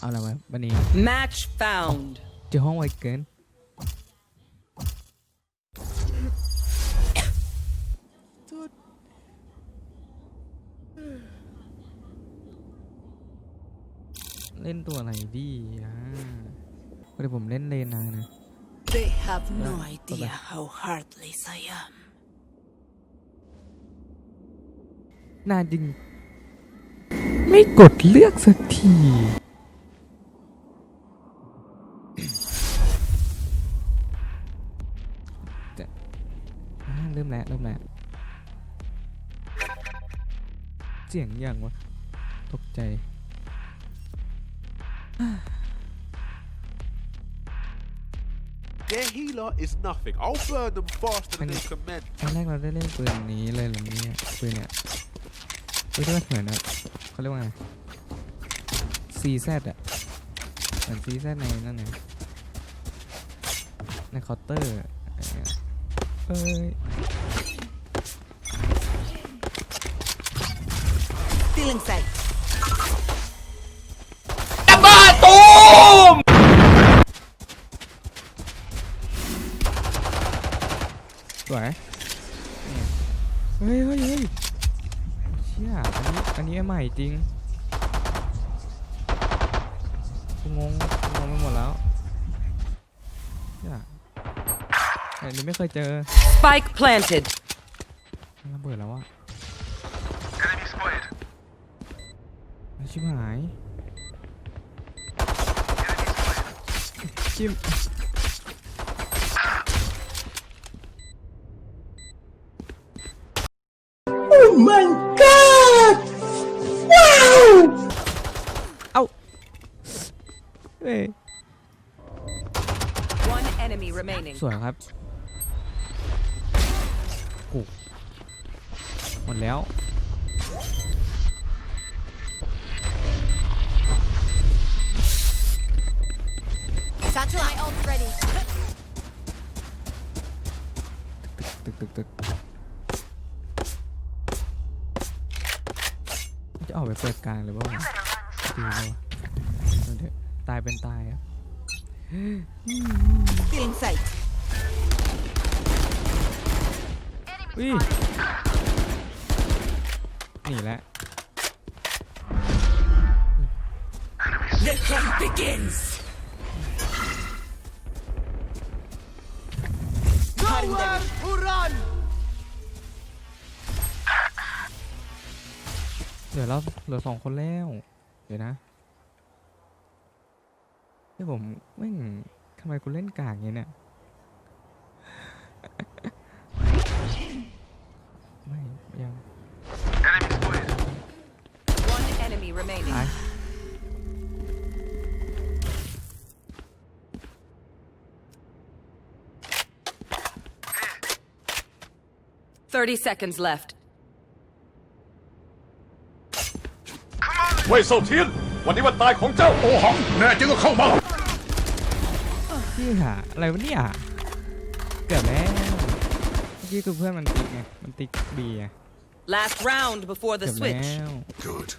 เอาละไรวะวันนี้ Match found. เจอห้องไวเกินเล่นตัวอะไรดีอะเดี๋ยวผมเล่นเลนนะนะ They have no Right, idea how heartless I am. นานจริง ไม่กดเลือกสักที สียงอย่างวะ ตกใจ Their healer is nothing. I'll burn them faster than And- they can mend. ตอนแรกเราได้เล่นปืนนี้เลยเหรอเนี่ยปืนเนี่ยปืนที่มันเหมือนนะเขาเรียกว่าไง CZ อะเหมือน CZ ในนั่นไงในเคาน์เตอร์อะไรเงี้ยเอ้ย Feeling sight. สวยนี่เฮ้ยเฮ้ยเฮ้ยเชี่ยอันนี้อันนี้ใหม่จริงกูงงกูงงไปหมดแล้วเชี่ยอันนี้ไม่เคยเจอ Spike planted. ระเบิดแล้วอะ ชิบหายจิ้มโอ้ my god ว้าวเอ้าเอ้ย One enemy remaining. สวยครับโอ้หมดแล้ว Satchel my ult ready. ตึกตึกตึกจะออกไปเปิดกลางหรือเปล่าวะดีเลยวะเอาเดี๋ยวตายเป็นตายครับ Feeling sight. อุ้ยหนีแล้ว The hunt begins. Nowhere to run! เหลือแล้วเหลือสองคนแล้ว เดี๋ยวนะที่ผมไม่งทำไมกูเล่นกากอย่างเงี้ยเนี่ยไม่ยัง One enemy remaining. ตาย 30 seconds left. เว่ยเซาเทียน วันนี้วันตายของเจ้าโอหัง แน่จริงก็เข้ามา พี่หาอะไรวะเนี่ยเกือบแล้วเมื่อกี้คือเพื่อนมันติ๊กไงมันติ๊กบีไง Last round before เกื the อบ switch. แล้ว Good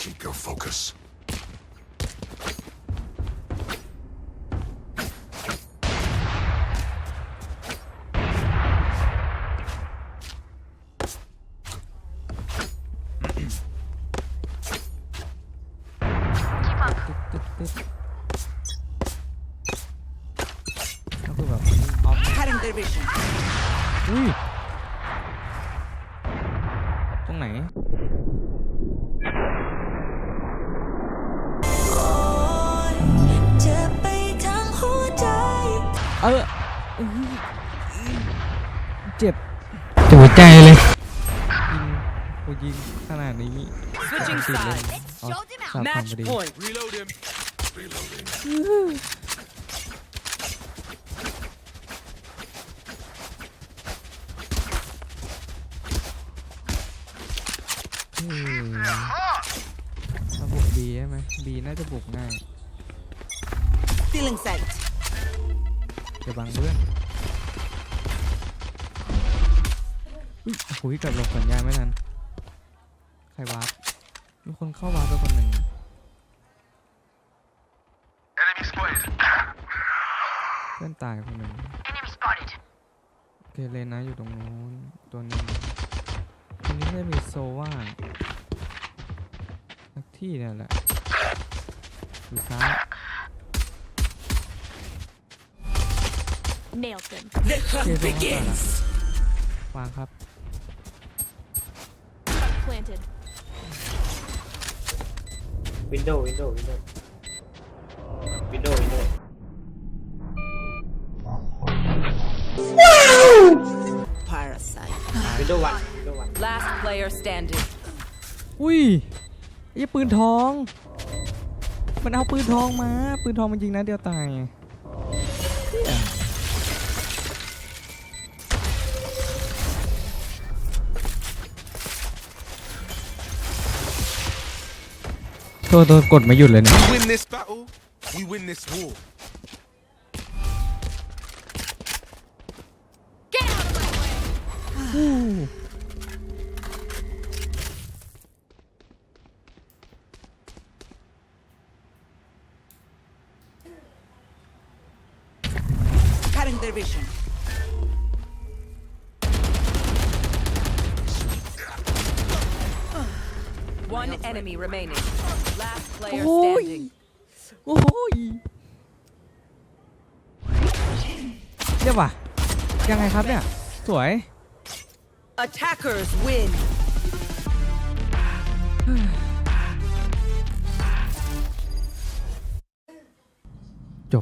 keep your focus แบบออฟ Cutting their vision. อุ้ยตรงไหนเจ็บไปทั้งหัวใจเอออื้อเจ็บเจ็บหัวใจเลย ยิงกูยิงขนาดนี้ Switching ติดเลย sides. อ๋อ Showed him สามพัน Match พอดี point. Reload him. อื ถ้าบุกบีใช่ไหมบีน่าจะบุกง่าย Stealing sight. จะบังเพื่อนอุ๊ยกลับหลบสัญญาณไม่ทัน ใครวาร์ปมีคนเข้าวาร์ปไปคนหนึ่งเพื่อนตายคนหนึ่งโอเคเลนนะอยู่ตรงนู้นตัวนึง ตรงนี้ไม่มีโซว่างสักที่เนี่ยแหละอยู่ซ้าย Nailed them. โอเคโซว่างก่อนละวางครับ Planted. window window window window window Parasite. window one window one Last player standing. อุ้ยไอ้ปืนทอง มันเอาปืนทองมา ปืนทองมันยิงนัดเดียวตายไงเหี้ยตัวตัวกดไม่หยุดเลยเนี่ย We win this battle, we win this war. Get out of my way. 'Cutting their vision. One enemy remaining. Last player Oi. standing. โอ้ยเรียกว่ายังไงครับเนี่ย สวย Attackers win.